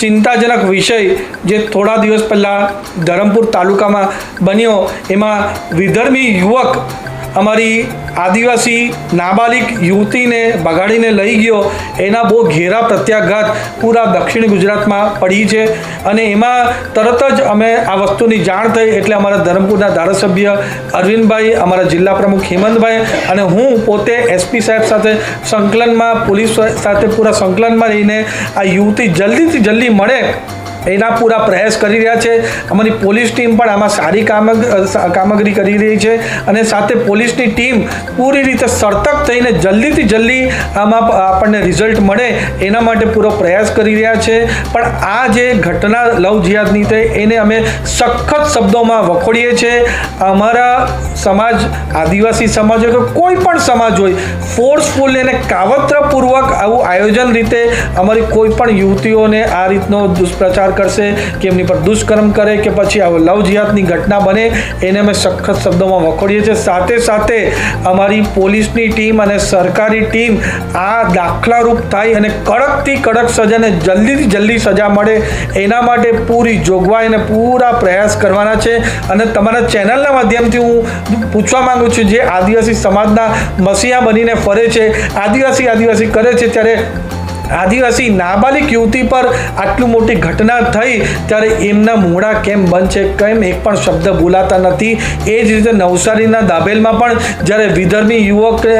ચિંતાજનક વિષય જે થોડા દિવસ પહેલાં ધરમપુર તાલુકામાં બન્યો. એમાં વિધર્મી યુવક અમારી આદિવાસી નાબાલિક યુવતીને બગાડીને લઈ ગયો. એના બહુ ઘેરા પ્રત્યાઘાત પૂરા દક્ષિણ ગુજરાતમાં પડી છે અને એમાં તરત જ અમે આ વસ્તુની જાણ થઈ એટલે અમારા ધરમપુરના ધારાસભ્ય અરવિંદભાઈ, અમારા જિલ્લા પ્રમુખ હેમંતભાઈ અને હું પોતે એસપી સાહેબ સાથે સંકલનમાં, પોલીસ સાથે પૂરા સંકલનમાં રહીને આ યુવતી જલ્દીથી જલ્દી મળે એના પૂરા પ્રયાસ કરી રહ્યા છે. અમારી પોલીસ ટીમ પણ આમાં સારી કામગ કામગીરી કરી રહી છે અને સાથે પોલીસની ટીમ પૂરી રીતે સર્તક થઈને જલ્દીથી જલ્દી આમાં આપણને રિઝલ્ટ મળે એના માટે પૂરો પ્રયાસ કરી રહ્યા છે. પણ આ જે ઘટના લવ જિહાદની થઈ એને અમે સખત શબ્દોમાં વખોડીએ છીએ. અમારા સમાજ, આદિવાસી સમાજ હોય કે કોઈ પણ સમાજ હોય ફોર્સફુલ અને કાવત્રપૂર્વક આવું આયોજન રીતે અમારી કોઈ પણ યુવતીઓને આ રીતનો દુષ્પ્રચાર કરશે, કે એમની પર દુષ્કર્મ કરે, કે પછી આ લવ જિહાદની ઘટના બને, એને અમે સખત શબ્દોમાં વખોડીએ છીએ. સાથે સાથે અમારી પોલીસની ટીમ અને સરકારી ટીમ આ દાખલારૂપ થાય અને કડકથી કડક સજાને જલ્દીથી જલ્દી સજા મળે, એના માટે પૂરી જોગવાઈ અને પૂરા પ્રયાસ કરવાના છે. અને તમારા ચેનલના માધ્યમથી હું પૂછવા માંગુ છું, જે આદિવાસી સમાજના મસીહા બનીને ફરે છે, આદિવાસી આદિવાસી કરે છે, ત્યારે આદિવાસી નાબાલિક યુવતી પર આટલું મોટી ઘટના થઈ ત્યારે એમના મોડા કેમ બંધ છે, કેમ એક પણ શબ્દ બોલાતા નથી? એ જ રીતે નવસારીના દાભેલમાં પણ જ્યારે વિધર્મી યુવકે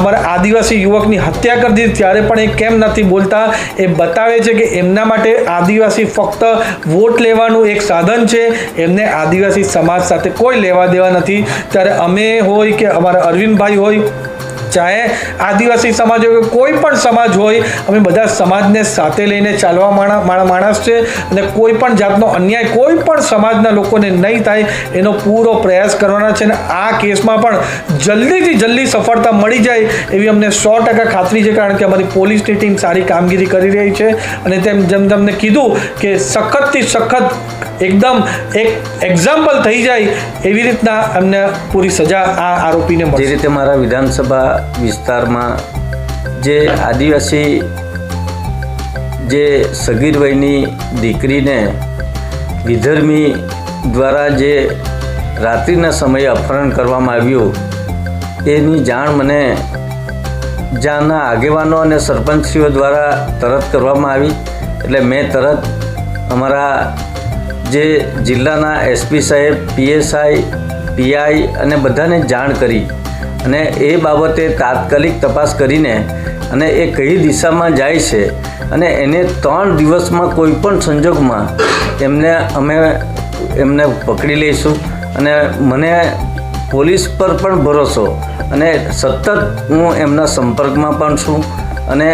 અમારા આદિવાસી યુવકની હત્યા કરી દીધી, ત્યારે પણ એ કેમ નથી બોલતા? એ બતાવે છે કે એમના માટે આદિવાસી ફક્ત વોટ લેવાનું એક સાધન છે, એમને આદિવાસી સમાજ સાથે કોઈ લેવા દેવા નથી. ત્યારે અમે હોય કે અમારા અરવિંદભાઈ હોય ચાહે આદિવાસી સમાજ હોય કોઈ પણ સમાજ હોય, અમે બધા સમાજને સાથે લઈને ચાલવા માણા માણા, માણસ છે અને કોઈ પણ જાતનો અન્યાય કોઈ પણ સમાજના લોકોને નહીં થાય એનો પૂરો પ્રયાસ કરવાના છે અને આ કેસમાં પણ જલ્દીથી જલ્દી સફળતા મળી જાય એવી અમને સો ટકા ખાતરી છે કારણ કે અમારી પોલીસની ટીમ સારી કામગીરી કરી રહી છે. અને તેમ જેમ તમને કીધું કે સખતથી સખત એકદમ એક એક્ઝામ્પલ થઈ જાય એવી રીતના અમને પૂરી સજા આ આરોપીને જે રીતે મારા વિધાનસભા વિસ્તારમાં જે આદિવાસી જે સગીર વયની દીકરીને વિધર્મી દ્વારા જે રાત્રિના સમયે અપહરણ કરવામાં આવ્યું એની જાણ મને જ્યાંના આગેવાનો અને સરપંચશ્રીઓ દ્વારા તરત કરવામાં આવી. એટલે મેં તરત અમારા જે જિલ્લાના એસપી સાહેબ, પીએસઆઈ, પીઆઈ અને બધાને જાણ કરી અને એ બાબતે તાત્કાલિક તપાસ કરીને અને એ કઈ દિશામાં જાય છે અને એને ત્રણ દિવસમાં કોઈ પણ સંજોગમાં એમને અમે એમને પકડી લઈશું અને મને પોલીસ પર પણ ભરોસો અને સતત હું એમના સંપર્કમાં પણ છું. અને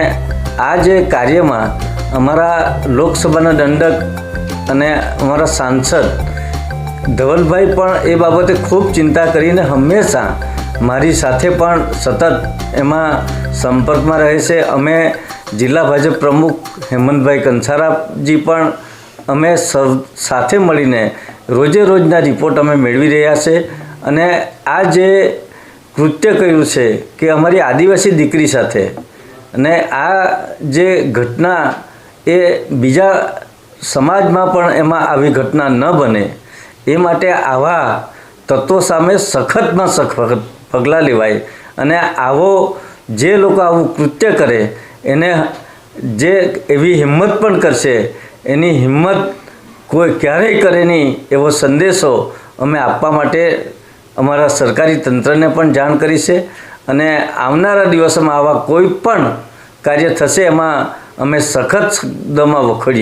આ જે કાર્યમાં અમારા લોકસભાના દંડક અને અમારા સાંસદ ધવલભાઈ પણ એ બાબતે ખૂબ ચિંતા કરીને હંમેશા મારી સાથે પણ સતત એમાં સંપર્કમાં રહે છે. અમે જિલ્લા ભાજપ પ્રમુખ હેમંતભાઈ કંસારાજી પણ અમે સાથે મળીને રોજે રોજના રિપોર્ટ અમે મેળવી રહ્યા છે. અને આ જે કૃત્ય કર્યું છે કે અમારી આદિવાસી દીકરી સાથે, અને આ જે ઘટના એ બીજા સમાજમાં પણ એમાં આવી ઘટના ન બને, એ માટે આવા તત્વો સામે સખતમાં સખત પગલાં લેવાય. અને આવો જે લોકો આવું કૃત્ય કરે, એને જે એવી હિંમત પણ કરશે, એની હિંમત કોઈ ક્યારેય કરે નહીં એવો સંદેશો અમે આપવા માટે અમારા સરકારી તંત્રને પણ જાણ કરી છે અને આવનારા દિવસોમાં આવા કોઈ પણ કાર્ય થશે એમાં અમે સખત શબ્દમાં વખોડીએ.